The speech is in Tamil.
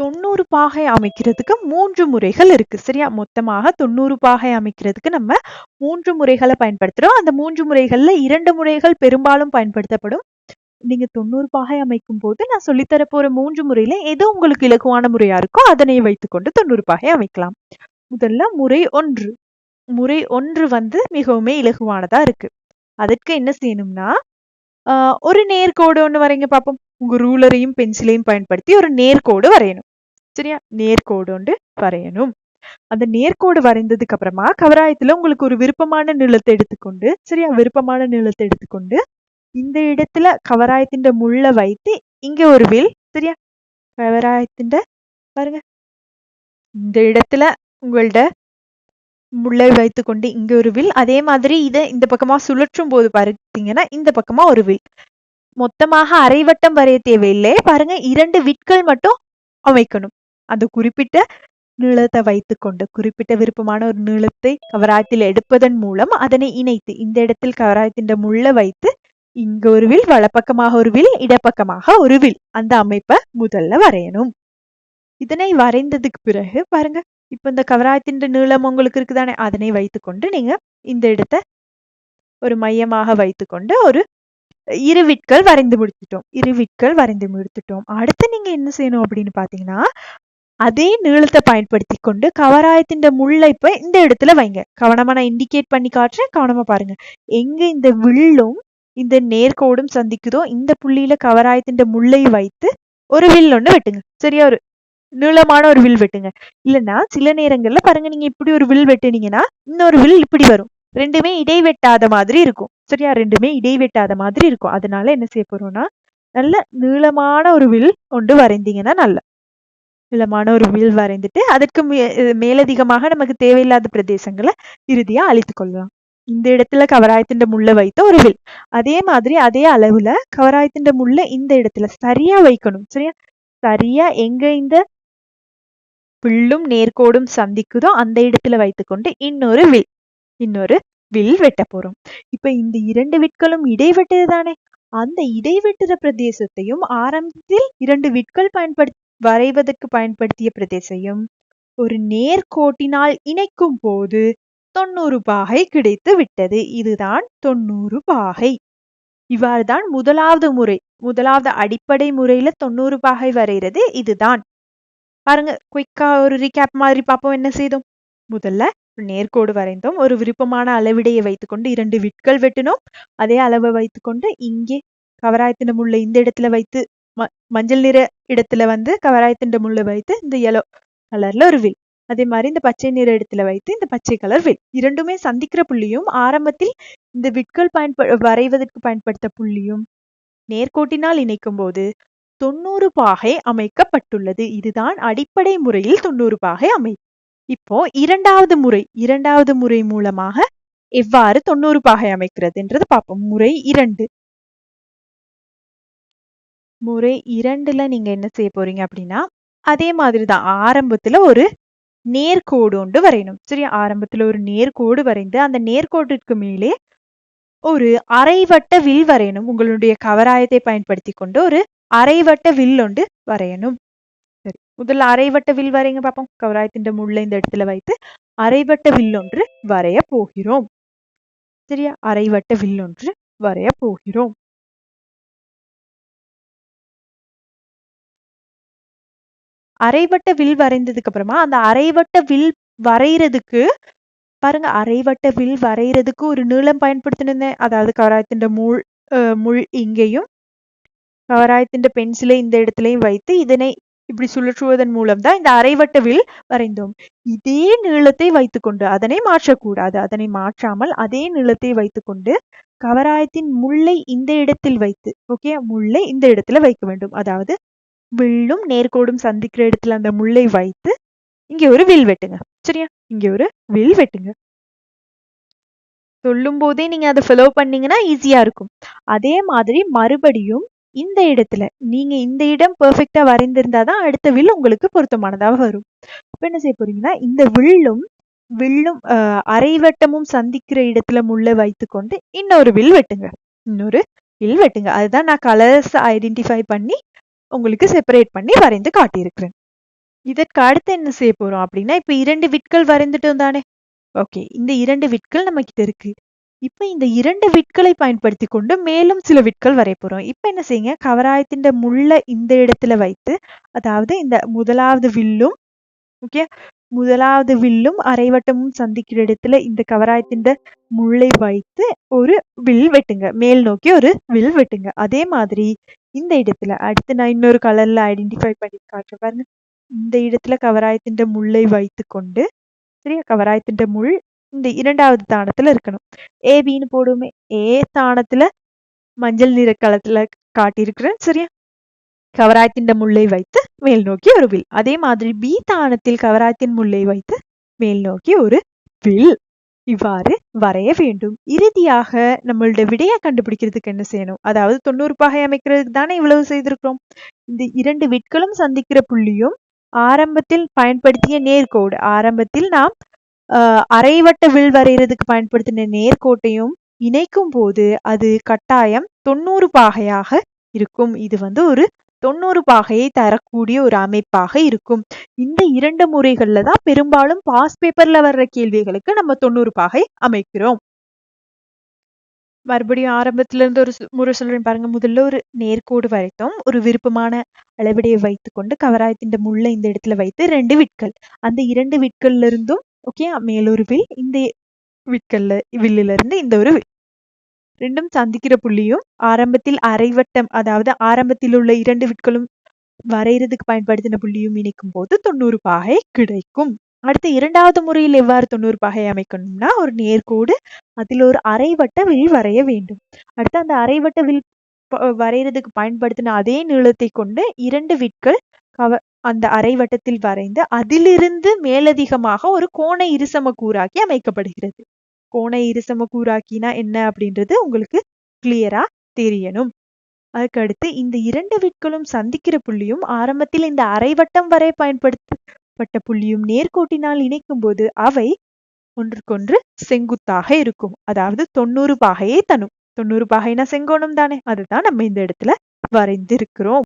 தொண்ணூறு பாகை அமைக்கிறதுக்கு மூன்று முறைகள் இருக்கு. சரியா? மொத்தமாக தொண்ணூறு பாகை அமைக்கிறதுக்கு நம்ம மூன்று முறைகளை பயன்படுத்துறோம். அந்த மூன்று முறைகள்ல இரண்டு முறைகள் பெரும்பாலும் பயன்படுத்தப்படும். நீங்க தொண்ணூறு பாகை அமைக்கும் போது நான் சொல்லித்தர போற மூன்று முறையில எது உங்களுக்கு இலகுவான முறையா இருக்கோ அதனை வைத்துக்கொண்டு தொண்ணூறு பாகை அமைக்கலாம். முதல்ல முறை ஒன்று. முறை ஒன்று வந்து மிகவுமே இலகுவானதா இருக்கு. அதற்கு என்ன செய்யணும்னா ஒரு நேர்கோடு ஒன்று வரைங்க பார்ப்போம் உங்க ரூலரையும் பென்சிலையும் பயன்படுத்தி ஒரு நேர்கோடு வரையணும். சரியா? நேர்கோடு வரையணும். அந்த நேர்கோடு வரைந்ததுக்கு அப்புறமா கவராயத்துல உங்களுக்கு ஒரு விருப்பமான நிலத்தை எடுத்துக்கொண்டு சரியா? விருப்பமான நிலத்தை எடுத்துக்கொண்டு இந்த இடத்துல கவராயத்தின் முள்ள வைத்து இங்க ஒரு வில் சரியா? கவராயத்தின் பாருங்க. இந்த இடத்துல உங்கள்ட முள்ளை வைத்துக்கொண்டு இங்க ஒரு வில் அதே மாதிரி இதை இந்த பக்கமா சுழற்றும் போது பார்த்தீங்கன்னா இந்த பக்கமா ஒரு வில். மொத்தமாக அரைவட்டம் வரைய தேவையில்லை. பாருங்க இரண்டு விட்கள் மட்டும் அமைக்கணும். அந்த குறிப்பிட்ட நீளத்தை வைத்துக்கொண்டு குறிப்பிட்ட விருப்பமான ஒரு நீளத்தை கவராயத்தில் எடுப்பதன் மூலம் அதனை இணைத்து இந்த இடத்தில் கவராயத்தின் முள்ள வைத்து இங்க ஒரு வில் வலப்பக்கமாக ஒரு வில் இடப்பக்கமாக ஒரு வில். அந்த அமைப்பை முதல்ல வரையணும். இதனை வரைந்ததுக்கு பிறகு பாருங்க இப்ப இந்த கவராயத்தின் நீளம் உங்களுக்கு இருக்குதானே? அதனை வைத்துக்கொண்டு நீங்க இந்த இடத்தை ஒரு மையமாக வைத்துக்கொண்டு ஒரு இரு விட்கள் வரைந்து முடிச்சிட்டோம். இரு விட்கள் வரைந்து முடித்துட்டோம். அடுத்து நீங்க என்ன செய்யணும் அப்படின்னு பாத்தீங்கன்னா அதே நீளத்தை பயன்படுத்தி கொண்டு கவராயத்தின் முள்ளை இப்ப இந்த இடத்துல வைங்க. கவனமா நான் இண்டிகேட் பண்ணி காட்டுறேன். கவனமா பாருங்க. எங்க இந்த வில்லும் இந்த நேர்கோடும் சந்திக்குதோ இந்த புள்ளியில கவராயத்தின் முள்ளை வைத்து ஒரு வில் ஒண்ணு வெட்டுங்க. சரியா? ஒரு நீளமான ஒரு வில் வெட்டுங்க. இல்லைன்னா சில நேரங்கள்ல பாருங்க நீங்க இப்படி ஒரு வில் வெட்டுனீங்கன்னா இன்னொரு வில் இப்படி வரும். ரெண்டுமே இடைவெட்டாத மாதிரி இருக்கும். சரியா? ரெண்டுமே இடைவெட்டாத மாதிரி இருக்கும். அதனால என்ன செய்ய போறோம்னா நல்ல நீளமான ஒரு வில் ஒன்று வரைந்தீங்கன்னா நல்ல. நிலமான ஒரு வில் வரைந்துட்டு அதற்கு மேலதிகமாக நமக்கு தேவையில்லாத பிரதேசங்களை இறுதியா அழித்து கொள்ளலாம். இந்த இடத்துல கவராயத்தின் முள்ள வைத்த ஒரு வில். அதே மாதிரி அதே அளவுல கவராயத்தின் முள்ள இந்த இடத்துல சரியா வைக்கணும். சரியா? சரியா எங்க இந்த வில்லும் நேர்கோடும் சந்திக்குதோ அந்த இடத்துல வைத்துக்கொண்டு இன்னொரு வில். இன்னொரு வில் வெட்ட போறோம். இப்ப இந்த இரண்டு விட்களும் இடைவெட்டது தானே அந்த இடைவெட்டுற பிரதேசத்தையும் ஆரம்பத்தில் இரண்டு விட்கள் பயன்படுத்தி வரைவதற்கு பயன்படுத்திய பிரதேசையும் ஒரு நேர்கோட்டினால் இணைக்கும் போது தொண்ணூறு பாகை கிடைத்து விட்டது. இதுதான் தொண்ணூறு பாகை. இவ்வாறுதான் முதலாவது முறை முதலாவது அடிப்படை முறையில தொண்ணூறு பாகை வரைகிறது. இதுதான். பாருங்க குயிக்கா ஒரு ரீகேப் மாதிரி பார்ப்போம் என்ன செய்தோம். முதல்ல நேர்கோடு வரைந்தோம். ஒரு விருப்பமான அளவிடையை வைத்துக்கொண்டு இரண்டு விட்கள் வெட்டினோம். அதே அளவை வைத்துக்கொண்டு இங்கே கவராயத்தினம் உள்ள இந்த இடத்துல வைத்து மஞ்சள் நிற இடத்துல வந்து கவராயத்தின் முள்ள வைத்து இந்த எல்லோ கலர்ல ஒரு வில். அதே மாதிரி இந்த பச்சை நிற இடத்துல வைத்து இந்த பச்சை கலர் வில். இரண்டுமே சந்திக்கிற புள்ளியும் ஆரம்பத்தில் இந்த விட்கள் பயன்ப வரைவதற்கு பயன்படுத்த புள்ளியும் நேர்கோட்டினால் இணைக்கும் போது தொண்ணூறு பாகை அமைக்கப்பட்டுள்ளது. இதுதான் அடிப்படை முறையில் தொண்ணூறு பாகை அமை இப்போ இரண்டாவது முறை இரண்டாவது முறை மூலமாக எவ்வாறு தொண்ணூறு பாகை அமைக்கிறது என்றது பார்ப்போம். முறை இரண்டு. முறை இரண்டுல நீங்க என்ன செய்ய போறீங்க அப்படின்னா அதே மாதிரிதான் ஆரம்பத்துல ஒரு நேர்கோடு ஒன்று வரையணும். சரி ஆரம்பத்துல ஒரு நேர்கோடு வரைந்து அந்த நேர்கோட்டிற்கு மேலே ஒரு அரைவட்ட வில் வரையணும். உங்களுடைய கவராயத்தை பயன்படுத்தி கொண்டு ஒரு அரைவட்ட வில் ஒன்று வரையணும். சரி. முதல்ல அரைவட்ட வில் வரைங்க பார்ப்போம் கவராயத்தின் முள்ள இந்த இடத்துல வைத்து அரைவட்ட வில் ஒன்று வரைய போகிறோம். சரியா? அரைவட்ட வில் ஒன்று வரைய போகிறோம். அரைவட்ட வில் வரைந்ததுக்கு அப்புறமா அந்த அரைவட்ட வில் வரைகிறதுக்கு பாருங்க அரைவட்ட வில் வரைகிறதுக்கு ஒரு நீளம் பயன்படுத்தினேன். அதாவது கவராயத்தின் முள் முள் இங்கேயும் கவராயத்தின் பென்சிலை இந்த இடத்துலையும் வைத்து இதனை இப்படி சுழற்றுவதன் மூலம் தான் இந்த அரைவட்ட வில் வரைந்தோம். இதே நீளத்தை வைத்துக்கொண்டு அதனை மாற்றக்கூடாது. அதனை மாற்றாமல் அதே நீளத்தை வைத்துக்கொண்டு கவராயத்தின் முள்ளை இந்த இடத்தில் வைத்து ஓகே முள்ளை இந்த இடத்துல வைக்க வேண்டும். அதாவது வில்லும் நேர்கோடும் சந்திக்கிற இடத்துல அந்த முள்ளை வைத்து இங்க ஒரு வில் வெட்டுங்க. சரியா? இங்க ஒரு வில் வெட்டுங்க. சொல்லும் போதே நீங்க அதை ஃபாலோ பண்ணீங்கன்னா ஈஸியா இருக்கும். அதே மாதிரி மறுபடியும் இந்த இடத்துல நீங்க இந்த இடம் பெர்ஃபெக்டா வரைந்திருந்தாதான் அடுத்த வில் உங்களுக்கு பொருத்தமானதாக வரும். இப்ப என்ன செய்ய போறீங்கன்னா இந்த வில்லும் வில்லும் அரைவட்டமும் சந்திக்கிற இடத்துல முள்ளை வைத்துக்கொண்டு இன்னொரு வில் வெட்டுங்க. இன்னொரு வில் வெட்டுங்க. அதுதான் நான் கலர்ஸ் ஐடென்டிஃபை பண்ணி உங்களுக்கு செப்பரேட் பண்ணி வரைந்து காட்டியிருக்கிறேன் இதற்கு அடுத்து என்ன செய்ய போறோம் அப்படின்னா, இப்ப இரண்டு விட்கள் வரைந்துட்டோம் தானே! ஓகே. இந்த இரண்டு விட்கள் நம்மகிட்ட இருக்கு. இப்ப இந்த இரண்டு விட்களை பயன்படுத்தி கொண்டு மேலும் சில விட்கள் வரைய போறோம். இப்ப என்ன செய்யுங்க, கவராயத்தின் முள்ள இந்த இடத்துல வைத்து, அதாவது இந்த முதலாவது வில்லும் ஓகே. முதலாவது வில்லும் அரைவட்டமும் சந்திக்கிற இடத்துல இந்த கவராயத்தின்ட முள்ளை வைத்து ஒரு வில் வெட்டுங்க. மேல் நோக்கி ஒரு வில் வெட்டுங்க. அதே மாதிரி இந்த இடத்துல அடுத்து நான் இன்னொரு கலர்ல ஐடென்டிஃபை பண்ணி காட்டுறேன் பாருங்க. இந்த இடத்துல கவராயத்தின்ட முள்ளை வைத்துக்கொண்டு, சரியா? கவராயத்தின்ட முள் இந்த 2வது தானத்துல இருக்கணும். ஏபின்னு போடுவோமே. ஏ தானத்துல மஞ்சள் நிற கலத்துல காட்டியிருக்கிறேன். சரியா? கவராயத்தின் முள்ளை வைத்து மேல் நோக்கி ஒரு வில். அதே மாதிரி பி தானத்தில் கவராயத்தின் முள்ளை வைத்து மேல் நோக்கி ஒரு வில். இவ்வாறு வரைய வேண்டும். இறுதியாக நம்மளோட விடையை கண்டுபிடிக்கிறதுக்கு என்ன செய்யணும்? அதாவது 90 பாகை அமைக்கிறதுக்கு தானே இவ்வளவு செய்திருக்கிறோம். இந்த இரண்டு விட்களும் சந்திக்கிற புள்ளியும் ஆரம்பத்தில் பயன்படுத்திய நேர்கோடு ஆரம்பத்தில் நாம் அரைவட்ட வில் வரைகிறதுக்கு பயன்படுத்தின நேர்கோட்டையும் இணைக்கும் போது அது கட்டாயம் 90 பாகையாக இருக்கும். இது வந்து ஒரு 90 பாகையை தரக்கூடிய ஒரு அமைப்பாக இருக்கும். இந்த இரண்டு முறைகள்ல தான் பெரும்பாலும் பாஸ் பேப்பர்ல வர்ற கேள்விகளுக்கு நம்ம 90 பாகை அமைக்கிறோம். மறுபடியும் ஆரம்பத்துல இருந்து ஒரு முறை சொல்றேன் பாருங்க. முதல்ல ஒரு நேர்கோடு வரைத்தோம். ஒரு விருப்பமான அளவிடையை வைத்துக்கொண்டு கவராயத்தின் முள்ள இந்த இடத்துல வைத்து ரெண்டு விட்கள். அந்த இரண்டு விட்கள்ல இருந்தும் ஓகே மேலொரு வில், இந்த விட்கல்ல வில்லுல இருந்து இந்த ஒரு வில். ரெண்டும் சந்திக்கிற புள்ளியும் ஆரம்பத்தில் அரைவட்டம் அதாவது ஆரம்பத்தில் உள்ள இரண்டு விட்களும் வரைகிறதுக்கு பயன்படுத்தின புள்ளியும் இணைக்கும் போது தொண்ணூறு பாகை கிடைக்கும். அடுத்து இரண்டாவது முறையில் எவ்வாறு 90 பாகை அமைக்கணும்னா, ஒரு நேர்கோடு அதில் ஒரு அரைவட்ட வில் வரைய வேண்டும். அடுத்து அந்த அரைவட்ட வில் வரைகிறதுக்கு பயன்படுத்தின அதே நீளத்தை கொண்டு இரண்டு விட்கள் கவ அந்த அரைவட்டத்தில் வரைந்து, அதிலிருந்து மேலதிகமாக ஒரு கோண இருசமக்கூறாக்கி அமைக்கப்படுகிறது. கோண இருசமக்கூறாக்கினா என்ன அப்படின்றது உங்களுக்கு கிளியரா தெரியணும். அதுக்கடுத்து இந்த இரண்டு விட்களும் சந்திக்கிற புள்ளியும் ஆரம்பத்தில் இந்த அரைவட்டம் வரை பயன்படுத்தப்பட்ட புள்ளியும் நேர்கோட்டினால் இணைக்கும் போது அவை ஒன்றுக்கொன்று செங்குத்தாக இருக்கும். அதாவது 90 பாகையை தனும் தொண்ணூறு பாகைனா செங்கோணம் தானே! அதுதான் நம்ம இந்த இடத்துல வரைந்திருக்கிறோம்.